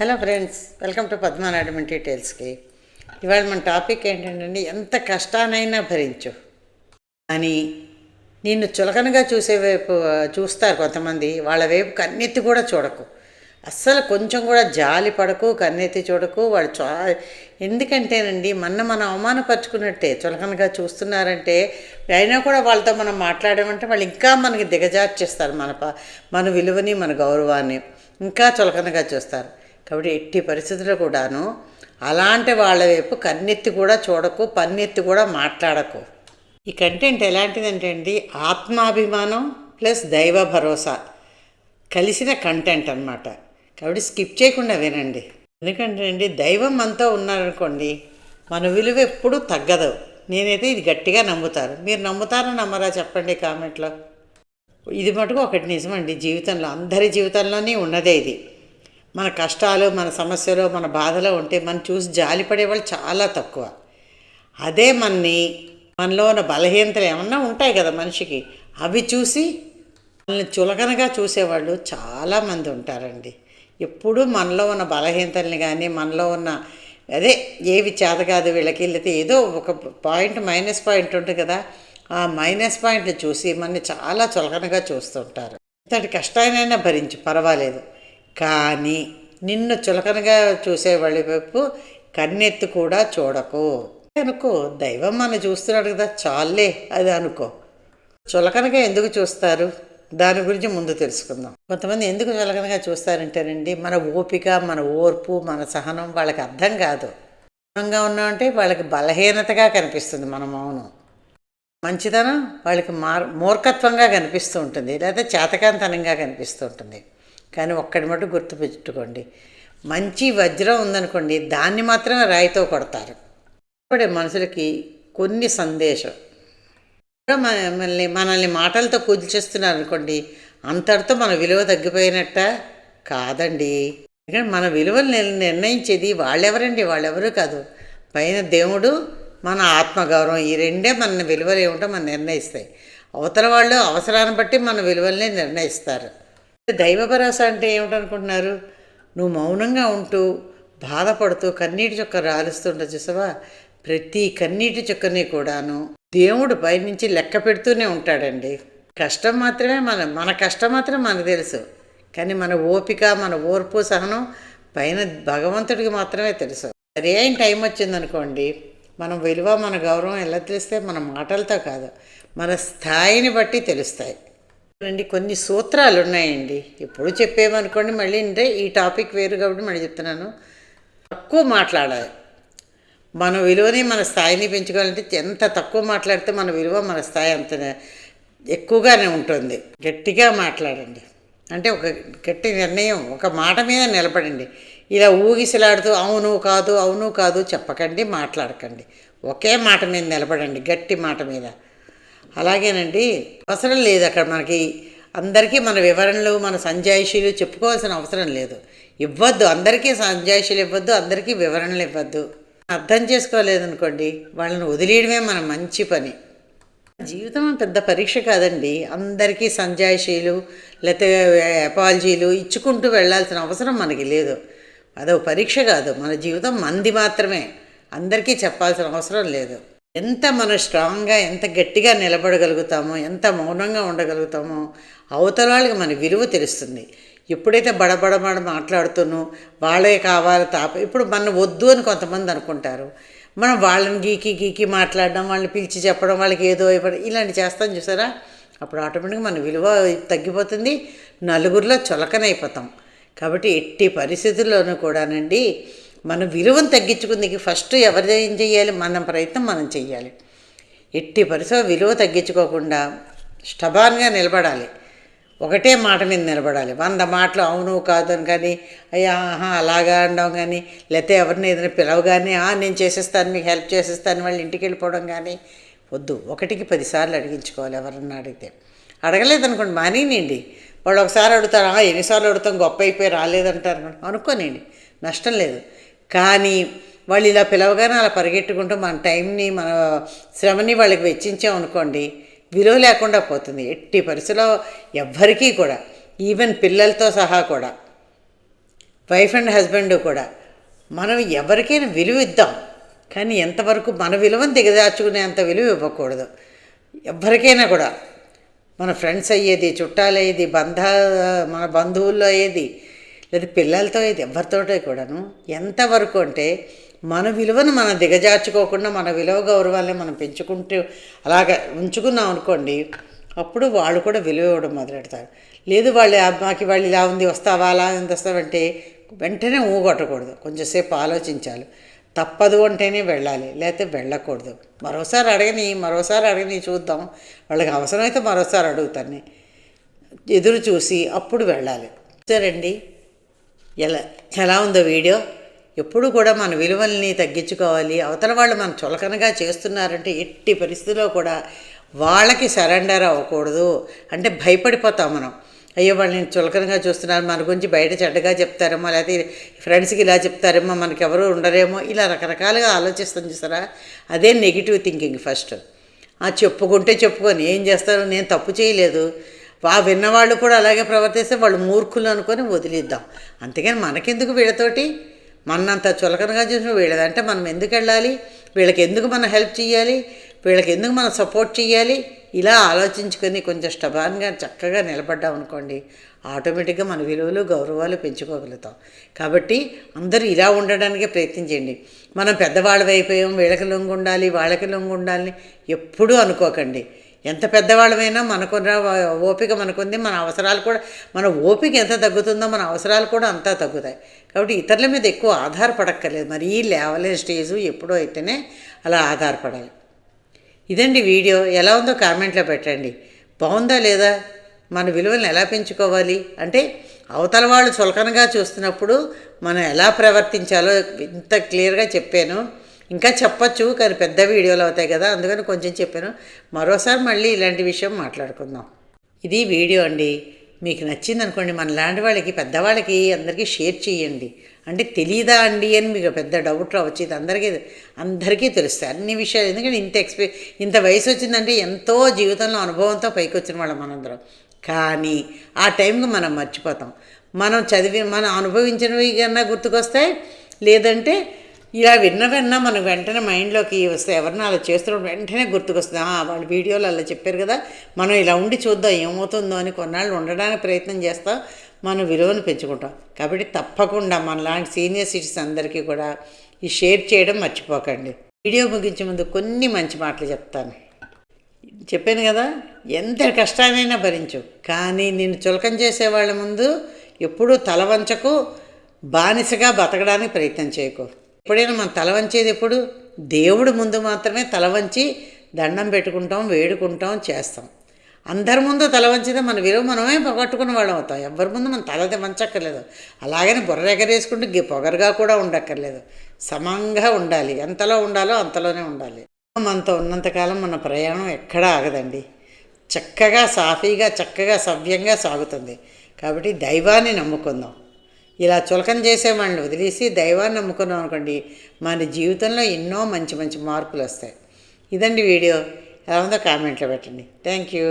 Hello friends welcome to పద్మనాడమన్ డీటెయిల్స్కి ఇవాళ మన టాపిక్ ఏంటంటే ఎంత కష్టానైనా భరించు. అని నిన్ను చులకనగా చూసే వైపు చూస్తారు కొంతమంది వాళ్ళ వైపు కన్నెత్తి కూడా చూడకు. అస్సలు కొంచెం కూడా జాలి పడకు కన్నెత్తి చూడకు వాళ్ళు చా ఎందుకంటేనండి మన మనం అవమానపరుచుకున్నట్టే చులకనగా చూస్తున్నారంటే అయినా కూడా వాళ్ళతో మనం మాట్లాడమంటే వాళ్ళు ఇంకా మనకి దిగజార్చేస్తారు మన ప మన విలువని మన గౌరవాన్ని. ఇంకా చులకనగా చూస్తారు. కాబట్టి ఎట్టి పరిస్థితుల్లో కూడాను అలాంటి వాళ్ళ వైపు కన్నెత్తి కూడా చూడకు పన్నెత్తి కూడా మాట్లాడకు. ఈ కంటెంట్ ఎలాంటిదంటే అండి ఆత్మాభిమానం ప్లస్ దైవ భరోసా కలిసిన కంటెంట్ అన్నమాట. కాబట్టి స్కిప్ చేయకుండా వినండి. ఎందుకంటే అండి దైవం అంతా ఉన్నారనుకోండి మన విలువ ఎప్పుడూ తగ్గదు. నేనైతే ఇది గట్టిగా నమ్ముతాను. మీరు నమ్ముతారా నమ్మరా చెప్పండి కామెంట్లో. ఇది మటుకు ఒకటి నిజమండి జీవితంలో అందరి జీవితంలోనే ఉన్నదే ఇది. మన కష్టాలు మన సమస్యలు మన బాధలో ఉంటే మనం చూసి జాలిపడే వాళ్ళు చాలా తక్కువ. అదే మనని మనలో ఉన్న బలహీనతలు ఏమన్నా ఉంటాయి కదా మనిషికి అవి చూసి మనల్ని చులకనగా చూసేవాళ్ళు చాలామంది ఉంటారండి. ఎప్పుడూ మనలో ఉన్న బలహీనతల్ని కానీ మనలో ఉన్న అదే ఏవి చేత కాదు వీళ్ళకి వెళ్తే ఏదో ఒక పాయింట్ మైనస్ పాయింట్ ఉంటుంది కదా ఆ మైనస్ పాయింట్ని చూసి మనని చాలా చులకనగా చూస్తుంటారు. ఇంతటి కష్టానైనా భరించు పర్వాలేదు. కానీ నిన్ను చులకనగా చూసేవాళ్ళ వైపు కన్నెత్తి కూడా చూడకు. అనుకో దైవం మన చూస్తున్నాడు కదా చాలే అది అనుకో. చులకనగా ఎందుకు చూస్తారు? దాని గురించి ముందు తెలుసుకుందాం. కొంతమంది ఎందుకు చులకనగా చూస్తారంటేనండి మన ఓపిక మన ఓర్పు మన సహనం వాళ్ళకి అర్థం కాదు. మౌనంగా ఉన్నామంటే వాళ్ళకి బలహీనతగా కనిపిస్తుంది మన మౌనం. మంచితనం వాళ్ళకి మార్ మూర్ఖత్వంగా కనిపిస్తూ ఉంటుంది లేదా చేతకాంతనంగా కనిపిస్తూ ఉంటుంది. కానీ ఒక్కడి మటు గుర్తుపెట్టుకోండి. మంచి వజ్రం ఉందనుకోండి దాన్ని మాత్రమే రాయితో కొడతారు. ఇప్పుడే మనుషులకి కొన్ని సందేశం. మనల్ని మనల్ని మాటలతో కూల్చేస్తున్నారు అనుకోండి అంతటితో మన విలువ తగ్గిపోయినట్ట? కాదండి. ఎందుకంటే మన విలువలు నిర్ణయించేది వాళ్ళెవరండి? వాళ్ళెవరు కాదు. పైన దేవుడు మన ఆత్మగౌరవం ఈ రెండే మన విలువలు ఏమిటో మనం నిర్ణయిస్తాయి. అవతల వాళ్ళు అవసరాన్ని బట్టి మన విలువల్ని నిర్ణయిస్తారు. దైవ భరోసా అంటే ఏమిటనుకుంటున్నారు? నువ్వు మౌనంగా ఉంటూ బాధపడుతూ కన్నీటి చుక్క రాలుస్తుంట చూసావా? ప్రతి కన్నీటి చుక్కని కూడాను దేవుడు పైనుంచి లెక్క పెడుతూనే ఉంటాడండి. కష్టం మాత్రమే మన మన కష్టం మాత్రమే మనకు తెలుసు. కానీ మన ఓపిక మన ఓర్పు సహనం పైన భగవంతుడికి మాత్రమే తెలుసు. సరే అయిన టైం వచ్చిందనుకోండి మనం విలువ మన గౌరవం ఎలా తెలిస్తే మన మాటలతో కాదు మన స్థాయిని బట్టి తెలుస్తాయి. అండి కొన్ని సూత్రాలు ఉన్నాయండి ఎప్పుడు చెప్పేమనుకోండి మళ్ళీ అంటే ఈ టాపిక్ వేరు కాబట్టి మళ్ళీ చెప్తున్నాను. తక్కువ మాట్లాడాలి. మన విలువని మన స్థాయిని పెంచుకోవాలంటే ఎంత తక్కువ మాట్లాడితే మన విలువ మన స్థాయి అంత ఎక్కువగానే ఉంటుంది. గట్టిగా మాట్లాడండి. అంటే ఒక గట్టి నిర్ణయం. ఒక మాట మీద నిలబడండి. ఇలా ఊగిసలాడుతూ అవును కాదు అవును కాదు చెప్పకండి మాట్లాడకండి. ఒకే మాట మీద నిలబడండి. గట్టి మాట మీద. అలాగేనండి. అవసరం లేదు అక్కడ మనకి. అందరికీ మన వివరణలు మన సంజాయిషీలు చెప్పుకోవాల్సిన అవసరం లేదు. ఇవ్వద్దు. అందరికీ సంజాయిషీలు ఇవ్వద్దు అందరికీ వివరణలు ఇవ్వద్దు. అర్థం చేసుకోలేదనుకోండి వాళ్ళని వదిలేయడమే మన మంచి పని. జీవితం పెద్ద పరీక్ష కాదండి. అందరికీ సంజాయిషీలు లేకపోతే అపాలజీలు ఇచ్చుకుంటూ వెళ్ళాల్సిన అవసరం మనకి లేదు. అదో పరీక్ష కాదు. మన జీవితం మంది మాత్రమే. అందరికీ చెప్పాల్సిన అవసరం లేదు. ఎంత మనం స్ట్రాంగ్గా ఎంత గట్టిగా నిలబడగలుగుతామో ఎంత మౌనంగా ఉండగలుగుతామో అవతల వాళ్ళకి మన విలువ తెలుస్తుంది. ఎప్పుడైతే బడబడబడ మాట్లాడుతూనో వాళ్ళే కావాలి తాప ఇప్పుడు మన వద్దు అని కొంతమంది అనుకుంటారు. మనం వాళ్ళని గీకి గీకి మాట్లాడడం వాళ్ళని పిలిచి చెప్పడం వాళ్ళకి ఏదో ఇవ్వడం ఇలాంటి చేస్తాం చూసారా? అప్పుడు ఆటోమేటిక్గా మన విలువ తగ్గిపోతుంది నలుగురిలో చులకనైపోతాం. కాబట్టి ఎట్టి పరిస్థితుల్లోనూ కూడానండి మన విలువను తగ్గించుకుందికి ఫస్ట్ ఎవరు ఏం చేయాలి మన ప్రయత్నం మనం చేయాలి ఎట్టి పరిస్థితి విలువ తగ్గించుకోకుండా స్టబాన్గా నిలబడాలి. ఒకటే మాట మీద నిలబడాలి. వంద మాటలు అవును కాదు అని కానీ అయ్యా ఆహా అలాగా అనడం కానీ లేకపోతే ఎవరిని ఏదైనా పిలవగానే నేను చేసేస్తాను మీకు హెల్ప్ చేసేస్తాను వాళ్ళు ఇంటికి వెళ్ళిపోవడం కానీ వద్దు. ఒకటికి పదిసార్లు అడిగించుకోవాలి ఎవరన్నా అడిగితే. అడగలేదనుకోండి మానేనండి వాళ్ళు ఒకసారి అడుగుతారు ఎన్నిసార్లు అడుగుతాం గొప్ప అయిపోయి రాలేదంటారు అనుకోనండి నష్టం లేదు. కానీ వాళ్ళు ఇలా పిలవగానే అలా పరిగెట్టుకుంటూ మన టైంని మన శ్రమని వాళ్ళకి వెచ్చించామనుకోండి విలువ లేకుండా పోతుంది. ఎట్టి పరిస్థితిలో ఎవ్వరికీ కూడా ఈవెన్ పిల్లలతో సహా కూడా వైఫ్ అండ్ హస్బెండ్ కూడా మనం ఎవరికైనా విలువ ఇద్దాం. కానీ ఎంతవరకు మన విలువను దిగదార్చుకునేంత విలువ ఇవ్వకూడదు. ఎవరికైనా కూడా మన ఫ్రెండ్స్ అయ్యేది చుట్టాలు అయ్యేది బంధ మన బంధువుల్లో అయ్యేది లేదా పిల్లలతో ఇది ఎవరితోటే కూడాను ఎంతవరకు అంటే మన విలువను మనం దిగజార్చుకోకుండా మన విలువ గౌరవాల్ని మనం పెంచుకుంటూ అలాగ ఉంచుకున్నాం అనుకోండి అప్పుడు వాళ్ళు కూడా విలువ ఇవ్వడం మొదలెడతారు. లేదు వాళ్ళు మాకు వాళ్ళు ఇలా ఉంది వస్తావా అలా ఉంది వస్తావంటే వెంటనే ఊగొట్టకూడదు కొంచెంసేపు ఆలోచించాలి. తప్పదు అంటేనే వెళ్ళాలి లేకపోతే వెళ్ళకూడదు. మరోసారి అడగని మరోసారి అడగని చూద్దాం. వాళ్ళకి అవసరమైతే మరోసారి అడుగుతాను. ఎదురు చూసి అప్పుడు వెళ్ళాలి. సరేండి. ఎలా ఎలా ఉందో వీడియో? ఎప్పుడు కూడా మన విలువల్ని తగ్గించుకోవాలి. అవతల వాళ్ళు మనం చులకనగా చేస్తున్నారంటే ఎట్టి పరిస్థితిలో కూడా వాళ్ళకి సరెండర్ అవ్వకూడదు. అంటే భయపడిపోతాం మనం. అయ్యో వాళ్ళని చులకనగా చూస్తున్నారు. మన గురించి బయట చెడ్డగా చెప్తారేమో లేకపోతే ఫ్రెండ్స్కి ఇలా చెప్తారేమో మనకి ఎవరు ఉండరేమో. ఇలా రకరకాలుగా ఆలోచిస్తాం చూసారా? అదే నెగిటివ్ థింకింగ్ ఫస్ట్ ఆ చెప్పుకుంటే చెప్పుకొని ఏం చేస్తారు నేను తప్పు చేయలేదు. వా విన్నవాళ్ళు కూడా అలాగే ప్రవర్తిస్తే వాళ్ళు మూర్ఖులు అనుకొని వదిలిద్దాం. అంతేగాని మనకెందుకు వీళ్ళతోటి? మనంత చులకనగా చూసిన వీళ్ళదంటే మనం ఎందుకు వెళ్ళాలి? వీళ్ళకి ఎందుకు మనం హెల్ప్ చేయాలి? వీళ్ళకి ఎందుకు మనం సపోర్ట్ చేయాలి? ఇలా ఆలోచించుకొని కొంచెం స్టబాన్గా చక్కగా నిలబడ్డాం అనుకోండి ఆటోమేటిక్గా మన విలువలు గౌరవాలు పెంచుకోగలుగుతాం. కాబట్టి అందరూ ఇలా ఉండడానికి ప్రయత్నించండి మనం పెద్దవాళ్ళు అయిపోయాం వీళ్ళకి లొంగు ఉండాలి వాళ్ళకి లొంగు ఉండాలని ఎప్పుడూ అనుకోకండి. ఎంత పెద్దవాళ్ళమైనా మనకున్న ఓపిక మనకుంది మన అవసరాలు కూడా మన ఓపిక ఎంత తగ్గుతుందో మన అవసరాలు కూడా అంతా తగ్గుతాయి. కాబట్టి ఇతరుల మీద ఎక్కువ ఆధారపడక్కర్లేదు. మరీ లేవలేని స్టేజు ఎప్పుడో అయితేనే అలా ఆధారపడాలి. ఇదండి వీడియో. ఎలా ఉందో కామెంట్లో పెట్టండి. బాగుందా లేదా? మన విలువలను ఎలా పెంచుకోవాలి? అంటే అవతల వాళ్ళు చులకనగా చూస్తున్నప్పుడు మనం ఎలా ప్రవర్తించాలో ఇంత క్లియర్గా చెప్పాను. ఇంకా చెప్పచ్చు కానీ పెద్ద వీడియోలు అవుతాయి కదా అందుకని కొంచెం చెప్పాను. మరోసారి మళ్ళీ ఇలాంటి విషయం మాట్లాడుకుందాం. ఇది వీడియో అండి. మీకు నచ్చింది అనుకోండి మన లాంటి వాళ్ళకి పెద్దవాళ్ళకి అందరికీ షేర్ చేయండి. అంటే తెలియదా అండి అని మీకు పెద్ద డౌట్ రావచ్చు ఇది అందరికీ అందరికీ తెలుస్తాయి. అన్ని విషయాలు ఎందుకంటే ఇంత ఎక్స్పీ ఇంత వయసు వచ్చిందంటే ఎంతో జీవితంలో అనుభవంతో పైకి వచ్చిన వాళ్ళం మనందరం. కానీ ఆ టైంకి మనం మర్చిపోతాం. మనం చదివి మనం అనుభవించినవి కన్నా గుర్తుకొస్తాయి. లేదంటే ఇలా విన్న విన్నా మనకు వెంటనే మైండ్లోకి వస్తే ఎవరిని అలా చేస్తున్నప్పుడు వెంటనే గుర్తుకొస్తుంది. వాళ్ళ వీడియోలు అలా చెప్పారు కదా మనం ఇలా ఉండి చూద్దాం ఏమవుతుందో అని కొన్నాళ్ళు ఉండడానికి ప్రయత్నం చేస్తాం మనం విలువను పెంచుకుంటాం. కాబట్టి తప్పకుండా మన లాంటి సీనియర్ సిటిజన్స్ అందరికీ కూడా ఈ షేర్ చేయడం మర్చిపోకండి. వీడియో ముగించే ముందు కొన్ని మంచి మాటలు చెప్తాను. చెప్పాను కదా ఎంత కష్టానైనా భరించు కానీ నేను చులకం చేసే వాళ్ళ ముందు ఎప్పుడూ తల వంచకు బానిసగా బతకడానికి ప్రయత్నం చేయకు. ఎప్పుడైనా మనం తల వంచేది ఎప్పుడు? దేవుడు ముందు మాత్రమే తల వంచి దండం పెట్టుకుంటాం వేడుకుంటాం చేస్తాం. అందరి ముందు తల వంచితే మన విలువ మనమే పొగట్టుకున్న వాళ్ళం అవుతాం. ఎవరి ముందు మనం తల వంచక్కర్లేదు. అలాగని బుర్ర ఎగరేసుకుంటూ పొగరుగా కూడా ఉండక్కర్లేదు. సమంగా ఉండాలి. ఎంతలో ఉండాలో అంతలోనే ఉండాలి. మనతో ఉన్నంతకాలం మన ప్రయాణం ఎక్కడా ఆగదండి. చక్కగా సాఫీగా చక్కగా సవ్యంగా సాగుతుంది. కాబట్టి దైవాన్ని నమ్ముకుందాం. ఇలా చులకన చేసేవాడిని వదిలేసి దైవాన్ని నమ్ముకున్నాం అనుకోండి మన జీవితంలో ఎన్నో మంచి మంచి మార్పులు వస్తాయి. ఇదండి వీడియో. ఎలా ఉందో కామెంట్లో పెట్టండి. Thank you